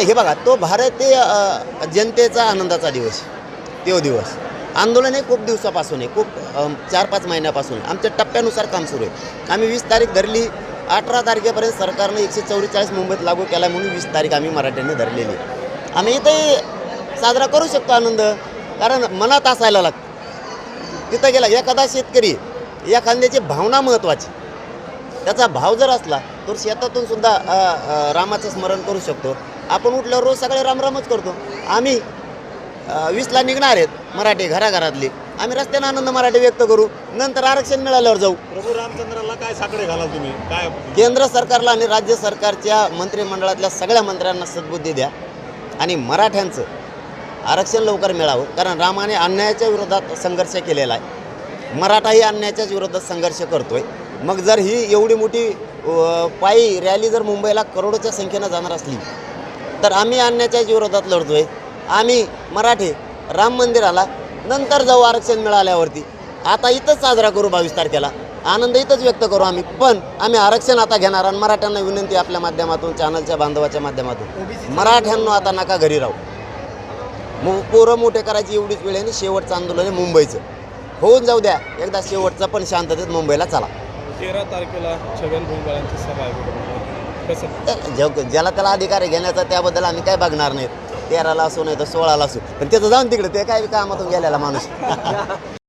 हे बघा तो भारतीय जनतेचा आनंदाचा दिवस. तो दिवस. आंदोलन हे खूप दिवसापासून आहे खूप चार पाच महिन्यापासून. आहे. आमच्या टप्प्यानुसार काम सुरू आहे. आम्ही वीस तारीख धरली. अठरा तारखेपर्यंत सरकारनं एकशे चौवेचाळीस मुंबईत लागू केला म्हणून वीस तारीख आम्ही मराठ्यांनी धरलेली आम्ही इथंही साजरा करू शकतो आनंद कारण मनात असायला लागतं. तिथं गेला एखादा शेतकरी या भावना महत्त्वाची. त्याचा भाव जर असला तर शेतातून सुद्धा रामाचं स्मरण करू शकतो. आपण उठल्यावर रोज सगळे रामरामच करतो. आम्ही वीसला निघणार आहेत मराठी घराघरातली. आम्ही रस्त्याने आनंद मराठी व्यक्त करू. नंतर आरक्षण मिळाल्यावर जाऊ. प्रभू रामचंद्राला काय साकडे घालाल तुम्ही? काय? केंद्र सरकारला आणि राज्य सरकारच्या मंत्रिमंडळातल्या सगळ्या मंत्र्यांना सद्बुद्धी द्या आणि मराठ्यांचं आरक्षण लवकर मिळावं. कारण रामाने अन्यायाच्या विरोधात संघर्ष केलेला आहे. मराठाही अन्यायाच्याच विरोधात संघर्ष करतोय. मग जर ही एवढी मोठी पायी रॅली जर मुंबईला करोडोच्या संख्येनं जाणार असली तर आम्ही अन्यायाच्याच विरोधात लढतोय. आम्ही मराठी राम मंदिराला नंतर जाऊ आरक्षण मिळाल्यावरती. आता इथंच साजरा करू बावीस तारखेला. आनंद इथंच व्यक्त करू आम्ही. पण आम्ही आरक्षण आता घेणार आणि मराठ्यांना विनंती आपल्या माध्यमातून चॅनलच्या बांधवाच्या माध्यमातून. मराठ्यांना आता नका घरी राहू. मु पोरं मोठे करायची एवढीच वेळ आहे आणि शेवटचं आंदोलन आहे मुंबईचं. होऊन जाऊ द्या. एकदा शेवटचं पण शांततेत मुंबईला चला. तेरा तारखेला छगन भुजबळांची सभा आहे. कसं? जग ज्याला त्याला अधिकार घेण्याचा त्याबद्दल आम्ही काय बघणार नाहीत. तेराला असो नाही तर सोळाला असो. पण त्याचं जाऊन तिकडे ते काय कामातून गेलेला माणूस.